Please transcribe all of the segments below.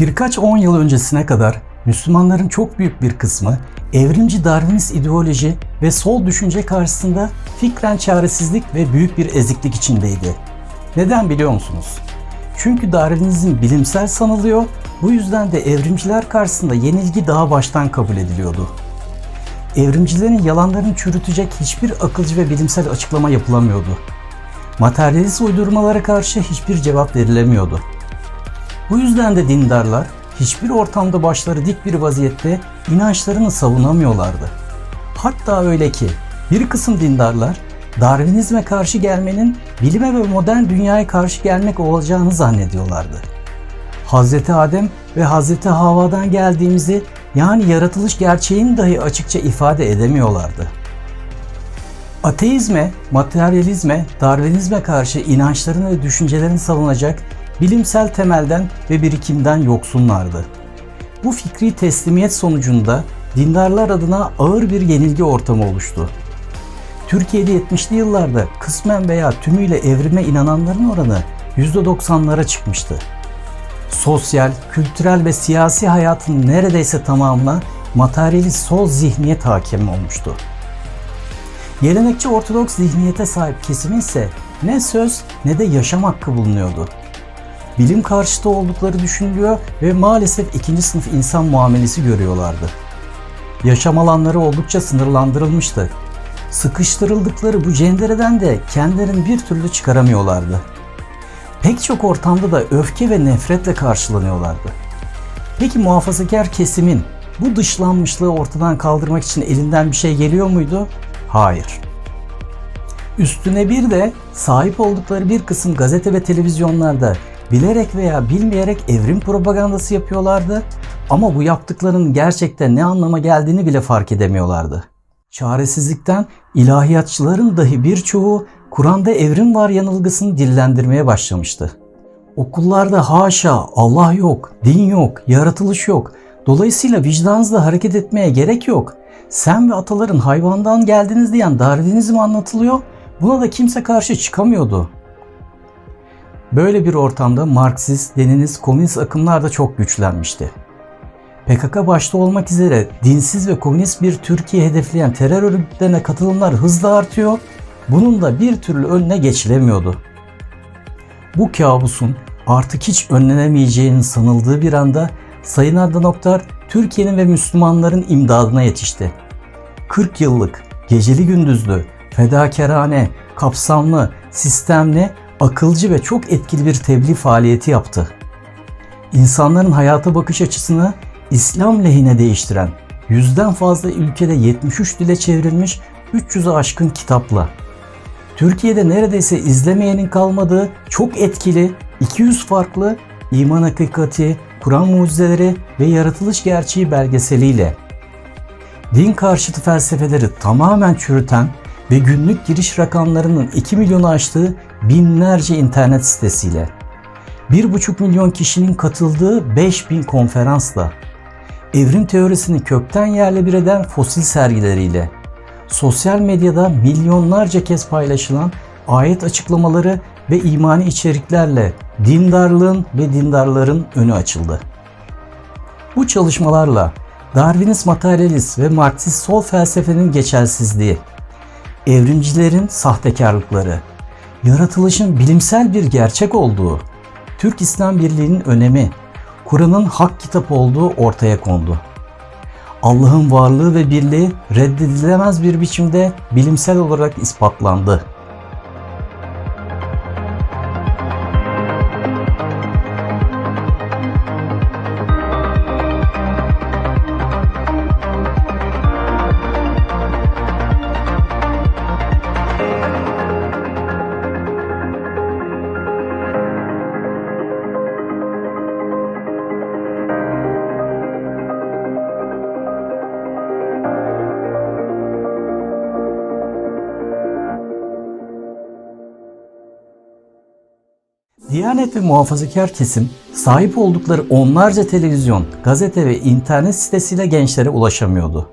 Birkaç on yıl öncesine kadar Müslümanların çok büyük bir kısmı evrimci Darwinist ideoloji ve sol düşünce karşısında fikren çaresizlik ve büyük bir eziklik içindeydi. Neden biliyor musunuz? Çünkü Darwinizm bilimsel sanılıyor, bu yüzden de evrimciler karşısında yenilgi daha baştan kabul ediliyordu. Evrimcilerin yalanlarını çürütecek hiçbir akılcı ve bilimsel açıklama yapılamıyordu. Materyalist uydurmalara karşı hiçbir cevap verilemiyordu. Bu yüzden de dindarlar hiçbir ortamda başları dik bir vaziyette inançlarını savunamıyorlardı. Hatta öyle ki bir kısım dindarlar Darwinizme karşı gelmenin bilime ve modern dünyaya karşı gelmek olacağını zannediyorlardı. Hazreti Adem ve Hazreti Havva'dan geldiğimizi yani yaratılış gerçeğini dahi açıkça ifade edemiyorlardı. Ateizme, materyalizme, Darwinizme karşı inançlarını ve düşüncelerini savunacak bilimsel temelden ve birikimden yoksunlardı. Bu fikri teslimiyet sonucunda dindarlar adına ağır bir yenilgi ortamı oluştu. Türkiye'de 70'li yıllarda kısmen veya tümüyle evrime inananların oranı %90'lara çıkmıştı. Sosyal, kültürel ve siyasi hayatın neredeyse tamamına materyalist sol zihniyet hakim olmuştu. Gelenekçi Ortodoks zihniyete sahip kesimin ise ne söz ne de yaşam hakkı bulunuyordu. Bilim karşıtı oldukları düşünülüyor ve maalesef ikinci sınıf insan muamelesi görüyorlardı. Yaşam alanları oldukça sınırlandırılmıştı. Sıkıştırıldıkları bu cendereden de kendilerini bir türlü çıkaramıyorlardı. Pek çok ortamda da öfke ve nefretle karşılanıyorlardı. Peki muhafazakar kesimin bu dışlanmışlığı ortadan kaldırmak için elinden bir şey geliyor muydu? Hayır. Üstüne bir de sahip oldukları bir kısım gazete ve televizyonlarda bilerek veya bilmeyerek evrim propagandası yapıyorlardı ama bu yaptıklarının gerçekten ne anlama geldiğini bile fark edemiyorlardı. Çaresizlikten ilahiyatçıların dahi birçoğu Kur'an'da evrim var yanılgısını dillendirmeye başlamıştı. Okullarda haşa Allah yok, din yok, yaratılış yok. Dolayısıyla vicdanınızla hareket etmeye gerek yok. Sen ve ataların hayvandan geldiniz diyen Darwinizm anlatılıyor. Buna da kimse karşı çıkamıyordu. Böyle bir ortamda Marksist, Leninist, komünist akımlar da çok güçlenmişti. PKK başta olmak üzere dinsiz ve komünist bir Türkiye hedefleyen terör örgütlerine katılımlar hızla artıyor. Bunun da bir türlü önüne geçilemiyordu. Bu kabusun artık hiç önlenemeyeceğinin sanıldığı bir anda Sayın Adnan Oktar Türkiye'nin ve Müslümanların imdadına yetişti. 40 yıllık geceli gündüzlü, fedakarane, kapsamlı, sistemli, akılcı ve çok etkili bir tebliğ faaliyeti yaptı. İnsanların hayata bakış açısını İslam lehine değiştiren, yüzden fazla ülkede 73 dile çevrilmiş 300'ü aşkın kitapla. Türkiye'de neredeyse izlemeyenin kalmadığı çok etkili 200 farklı iman hakikati, Kur'an mucizeleri ve yaratılış gerçeği belgeseliyle din karşıtı felsefeleri tamamen çürüten ve günlük giriş rakamlarının 2 milyonu aştığı binlerce internet sitesiyle 1,5 milyon kişinin katıldığı 5000 konferansla evrim teorisini kökten yerle bir eden fosil sergileriyle sosyal medyada milyonlarca kez paylaşılan ayet açıklamaları ve imani içeriklerle dindarlığın ve dindarların önü açıldı. Bu çalışmalarla Darwinist materyalist ve Marksist sol felsefenin geçersizliği, evrimcilerin sahtekarlıkları, yaratılışın bilimsel bir gerçek olduğu, Türk İslam Birliği'nin önemi, Kur'an'ın hak kitap olduğu ortaya kondu. Allah'ın varlığı ve birliği reddedilemez bir biçimde bilimsel olarak ispatlandı. Diyanet ve muhafazakar kesim sahip oldukları onlarca televizyon, gazete ve internet sitesiyle gençlere ulaşamıyordu.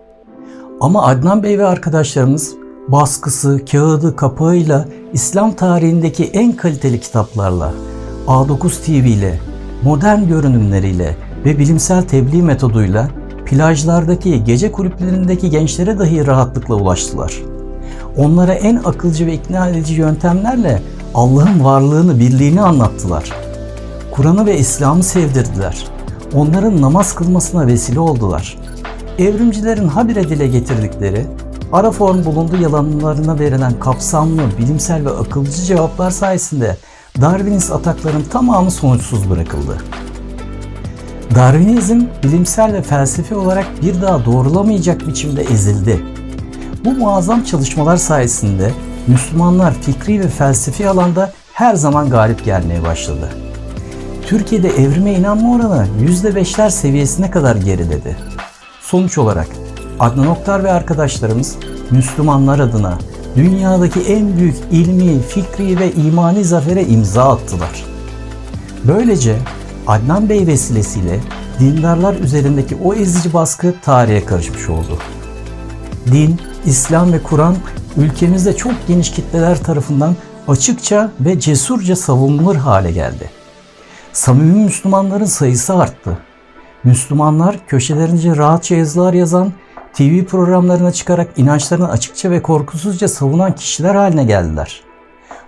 Ama Adnan Bey ve arkadaşlarımız baskısı, kağıdı, kapağıyla İslam tarihindeki en kaliteli kitaplarla, A9 TV ile, modern görünümleriyle, ve bilimsel tebliğ metoduyla plajlardaki, gece kulüplerindeki gençlere dahi rahatlıkla ulaştılar. Onlara en akılcı ve ikna edici yöntemlerle Allah'ın varlığını, birliğini anlattılar. Kur'an'ı ve İslam'ı sevdirdiler. Onların namaz kılmasına vesile oldular. Evrimcilerin habire dile getirdikleri, ara form bulundu yalanlarına verilen kapsamlı, bilimsel ve akılcı cevaplar sayesinde Darwinist atakların tamamı sonuçsuz bırakıldı. Darwinizm bilimsel ve felsefi olarak bir daha doğrulamayacak biçimde ezildi. Bu muazzam çalışmalar sayesinde Müslümanlar fikri ve felsefi alanda her zaman galip gelmeye başladı. Türkiye'de evrime inanma oranı %5'ler seviyesine kadar geriledi. Sonuç olarak Adnan Oktar ve arkadaşlarımız Müslümanlar adına dünyadaki en büyük ilmi, fikri ve imani zafere imza attılar. Böylece Adnan Bey vesilesiyle dindarlar üzerindeki o ezici baskı tarihe karışmış oldu. Din, İslam ve Kur'an ülkemizde çok geniş kitleler tarafından açıkça ve cesurca savunulur hale geldi. Samimi Müslümanların sayısı arttı. Müslümanlar köşelerince rahatça yazılar yazan, TV programlarına çıkarak inançlarını açıkça ve korkusuzca savunan kişiler haline geldiler.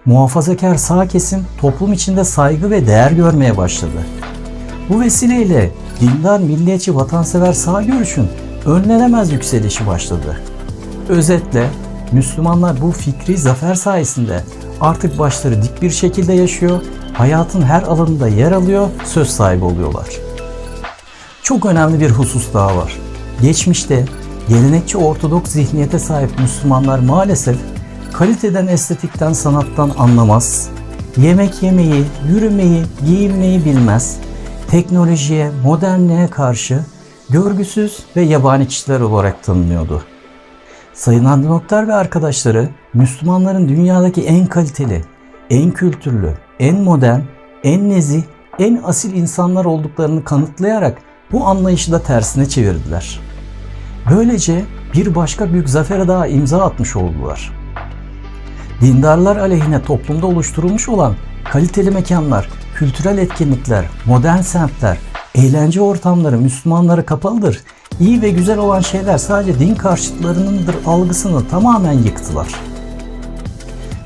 Muhafazakar sağ kesim toplum içinde saygı ve değer görmeye başladı. Bu vesileyle dindar, milliyetçi, vatansever sağ görüşün önlenemez yükselişi başladı. Özetle Müslümanlar bu fikri zafer sayesinde artık başları dik bir şekilde yaşıyor, hayatın her alanında yer alıyor, söz sahibi oluyorlar. Çok önemli bir husus daha var. Geçmişte gelenekçi ortodoks zihniyete sahip Müslümanlar maalesef kaliteden, estetikten, sanattan anlamaz, yemek yemeyi, yürümeyi, giyinmeyi bilmez, teknolojiye, modernliğe karşı görgüsüz ve yabani kişiler olarak tanınıyordu. Sayın Adnan Oktar ve arkadaşları Müslümanların dünyadaki en kaliteli, en kültürlü, en modern, en nezih, en asil insanlar olduklarını kanıtlayarak bu anlayışı da tersine çevirdiler. Böylece bir başka büyük zafere daha imza atmış oldular. Dindarlar aleyhine toplumda oluşturulmuş olan kaliteli mekanlar, kültürel etkinlikler, modern semtler, eğlence ortamları Müslümanlara kapalıdır. İyi ve güzel olan şeyler sadece din karşıtlarınındır algısını tamamen yıktılar.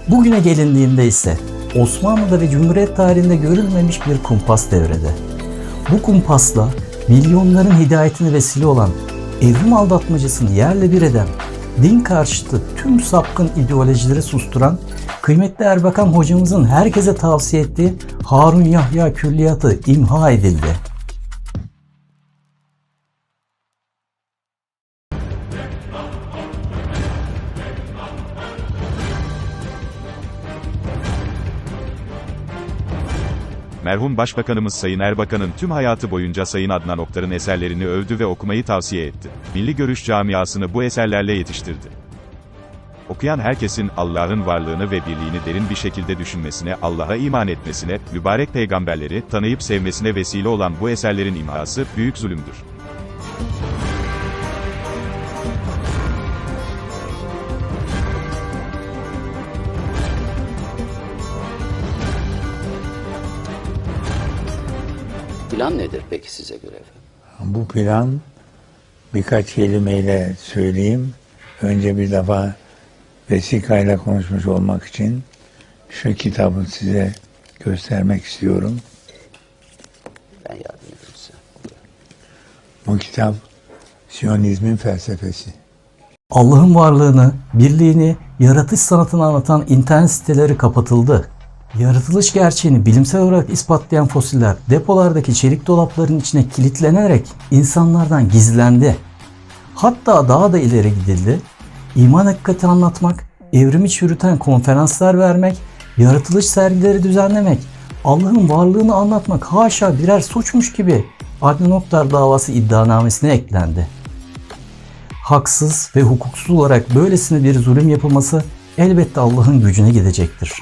Bugüne gelindiğinde ise Osmanlı'da ve Cumhuriyet tarihinde görülmemiş bir kumpas devrede. Bu kumpasla milyonların hidayetine vesile olan, evrim aldatmacısını yerle bir eden, din karşıtı tüm sapkın ideolojileri susturan, kıymetli Erbakan hocamızın herkese tavsiye ettiği Harun Yahya külliyatı imha edildi. Merhum Başbakanımız Sayın Erbakan'ın tüm hayatı boyunca Sayın Adnan Oktar'ın eserlerini övdü ve okumayı tavsiye etti. Milli görüş camiasını bu eserlerle yetiştirdi. Okuyan herkesin Allah'ın varlığını ve birliğini derin bir şekilde düşünmesine, Allah'a iman etmesine, mübarek peygamberleri tanıyıp sevmesine vesile olan bu eserlerin imhası büyük zulümdür. Plan nedir peki size göre efendim? Bu plan birkaç kelimeyle söyleyeyim. Önce bir defa vesikayla konuşmuş olmak için şu kitabı size göstermek istiyorum. Ben yardım edeyim size. Bu kitap Siyonizmin felsefesi. Allah'ın varlığını, birliğini, yaratış sanatını anlatan internet siteleri kapatıldı. Yaratılış gerçeğini bilimsel olarak ispatlayan fosiller depolardaki çelik dolapların içine kilitlenerek insanlardan gizlendi. Hatta daha da ileri gidildi. İman hakikati anlatmak, evrimi çürüten konferanslar vermek, yaratılış sergileri düzenlemek, Allah'ın varlığını anlatmak haşa birer suçmuş gibi Adnan Oktar davası iddianamesine eklendi haksız ve hukuksuz olarak böylesine bir zulüm yapılması elbette Allah'ın gücüne gidecektir.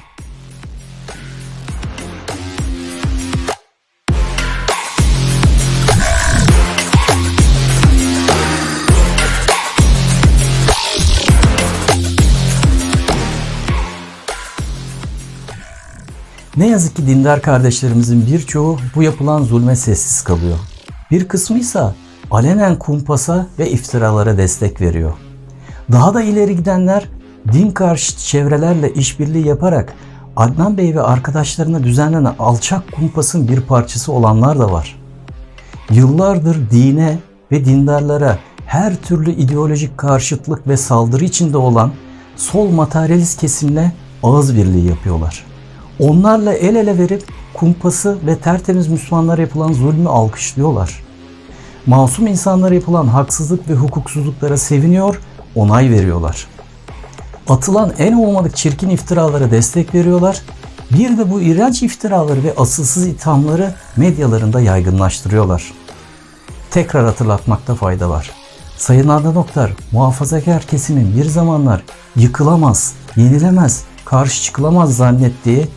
Ne yazık ki dindar kardeşlerimizin birçoğu bu yapılan zulme sessiz kalıyor. Bir kısmı ise alenen kumpasa ve iftiralara destek veriyor. Daha da ileri gidenler din karşıtı çevrelerle işbirliği yaparak Adnan Bey ve arkadaşlarına düzenlenen alçak kumpasın bir parçası olanlar da var. Yıllardır dine ve dindarlara her türlü ideolojik karşıtlık ve saldırı içinde olan sol materyalist kesimle ağız birliği yapıyorlar. Onlarla el ele verip kumpası ve tertemiz Müslümanlara yapılan zulmü alkışlıyorlar. Masum insanlara yapılan haksızlık ve hukuksuzluklara seviniyor, onay veriyorlar. Atılan en olmadık çirkin iftiralara destek veriyorlar. Bir de bu iğrenç iftiraları ve asılsız ithamları medyalarında yaygınlaştırıyorlar. Tekrar hatırlatmakta fayda var. Sayın Adnan Oktar, muhafazakar kesimin bir zamanlar yıkılamaz, yenilemez, karşı çıkılamaz zannettiği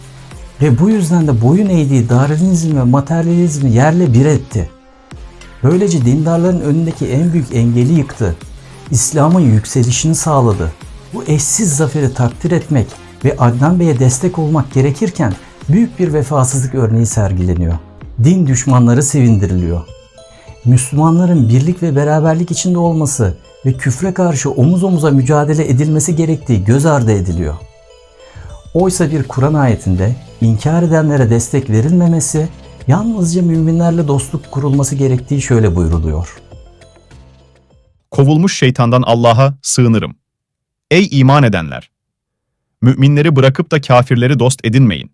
ve bu yüzden de boyun eğdiği Darwinizm ve materyalizmi yerle bir etti. Böylece dindarların önündeki en büyük engeli yıktı. İslam'ın yükselişini sağladı. Bu eşsiz zaferi takdir etmek ve Adnan Bey'e destek olmak gerekirken büyük bir vefasızlık örneği sergileniyor. Din düşmanları sevindiriliyor. Müslümanların birlik ve beraberlik içinde olması ve küfre karşı omuz omuza mücadele edilmesi gerektiği göz ardı ediliyor. Oysa bir Kur'an ayetinde inkar edenlere destek verilmemesi, yalnızca müminlerle dostluk kurulması gerektiği şöyle buyruluyor. Kovulmuş şeytandan Allah'a sığınırım. Ey iman edenler! Müminleri bırakıp da kafirleri dost edinmeyin.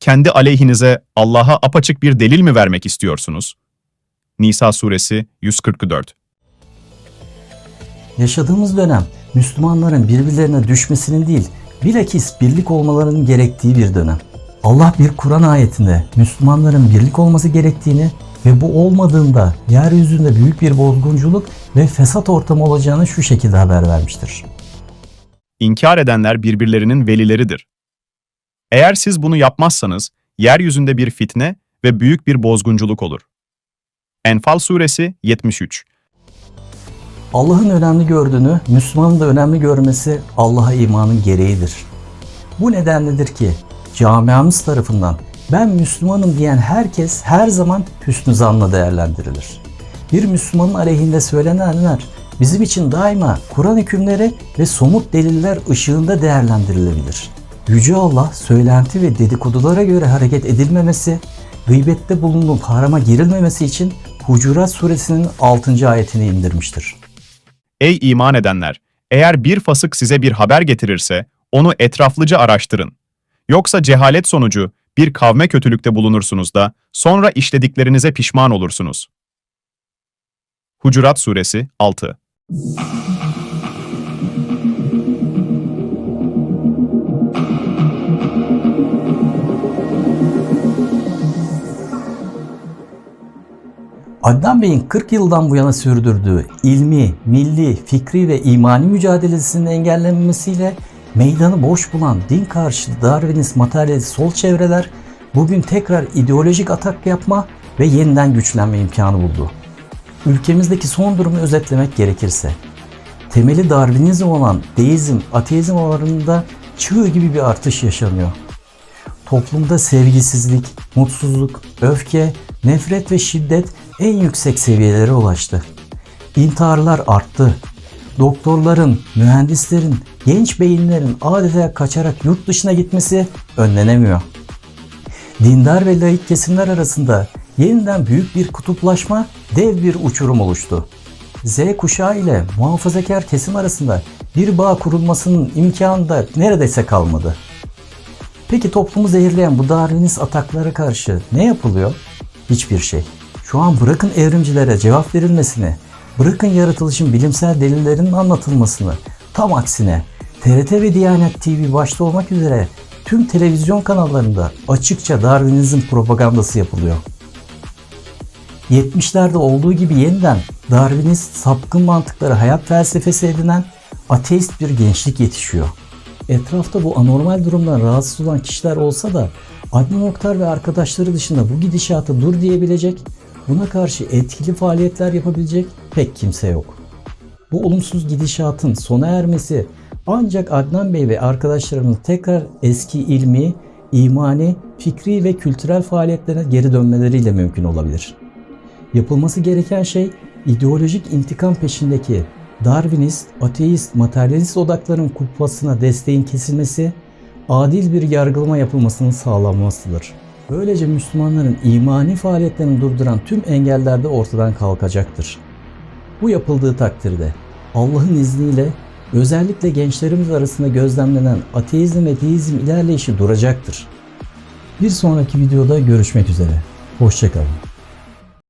Kendi aleyhinize Allah'a apaçık bir delil mi vermek istiyorsunuz? Nisa suresi 144 Yaşadığımız dönem Müslümanların birbirlerine düşmesinin değil, bilakis birlik olmalarının gerektiği bir dönem. Allah bir Kur'an ayetinde Müslümanların birlik olması gerektiğini ve bu olmadığında yeryüzünde büyük bir bozgunculuk ve fesat ortamı olacağını şu şekilde haber vermiştir. İnkar edenler birbirlerinin velileridir. Eğer siz bunu yapmazsanız, yeryüzünde bir fitne ve büyük bir bozgunculuk olur. Enfal suresi 73 Allah'ın önemli gördüğünü Müslümanın da önemli görmesi Allah'a imanın gereğidir. Bu nedenledir ki camiamız tarafından ben Müslümanım diyen herkes her zaman hüsnü zanla değerlendirilir. Bir Müslümanın aleyhinde söylenenler bizim için daima Kur'an hükümleri ve somut deliller ışığında değerlendirilebilir. Yüce Allah söylenti ve dedikodulara göre hareket edilmemesi, gıybette bulunup harama girilmemesi için Hucurat suresinin 6. ayetini indirmiştir. Ey iman edenler! Eğer bir fasık size bir haber getirirse, onu etraflıca araştırın. Yoksa cehalet sonucu bir kavme kötülükte bulunursunuz da, sonra işlediklerinize pişman olursunuz. Hucurat Suresi 6 Adnan Bey'in 40 yıldan bu yana sürdürdüğü ilmi, milli, fikri ve imani mücadelesinin engellenmesiyle meydanı boş bulan din karşıtı Darwinist materyalist sol çevreler bugün tekrar ideolojik atak yapma ve yeniden güçlenme imkanı buldu. Ülkemizdeki son durumu özetlemek gerekirse, temeli Darwinizm olan deizm, ateizm oranında çığ gibi bir artış yaşanıyor. Toplumda sevgisizlik, mutsuzluk, öfke, nefret ve şiddet en yüksek seviyelere ulaştı. İntiharlar arttı. Doktorların, mühendislerin, genç beyinlerin adeta kaçarak yurt dışına gitmesi önlenemiyor. Dindar ve laik kesimler arasında yeniden büyük bir kutuplaşma, dev bir uçurum oluştu. Z kuşağı ile muhafazakar kesim arasında bir bağ kurulmasının imkanı da neredeyse kalmadı. Peki toplumu zehirleyen bu Darwinist ataklara karşı ne yapılıyor? Hiçbir şey. Şu an bırakın evrimcilere cevap verilmesini, bırakın yaratılışın bilimsel delillerinin anlatılmasını, tam aksine TRT ve Diyanet TV başta olmak üzere tüm televizyon kanallarında açıkça Darwinizm propagandası yapılıyor. 70'lerde olduğu gibi yeniden Darwinist sapkın mantıkları hayat felsefesi edinen ateist bir gençlik yetişiyor. Etrafta bu anormal durumdan rahatsız olan kişiler olsa da Adnan Oktar ve arkadaşları dışında bu gidişata dur diyebilecek, buna karşı etkili faaliyetler yapabilecek pek kimse yok. Bu olumsuz gidişatın sona ermesi ancak Adnan Bey ve arkadaşlarının tekrar eski ilmi, imani, fikri ve kültürel faaliyetlerine geri dönmeleriyle mümkün olabilir. Yapılması gereken şey ideolojik intikam peşindeki Darwinist, ateist, materyalist odakların kupasına desteğin kesilmesi, adil bir yargılama yapılmasının sağlanmasıdır. Böylece Müslümanların imani faaliyetlerini durduran tüm engeller de ortadan kalkacaktır. Bu yapıldığı takdirde Allah'ın izniyle özellikle gençlerimiz arasında gözlemlenen ateizm ve deizm ilerleyişi duracaktır. Bir sonraki videoda görüşmek üzere. Hoşçakalın.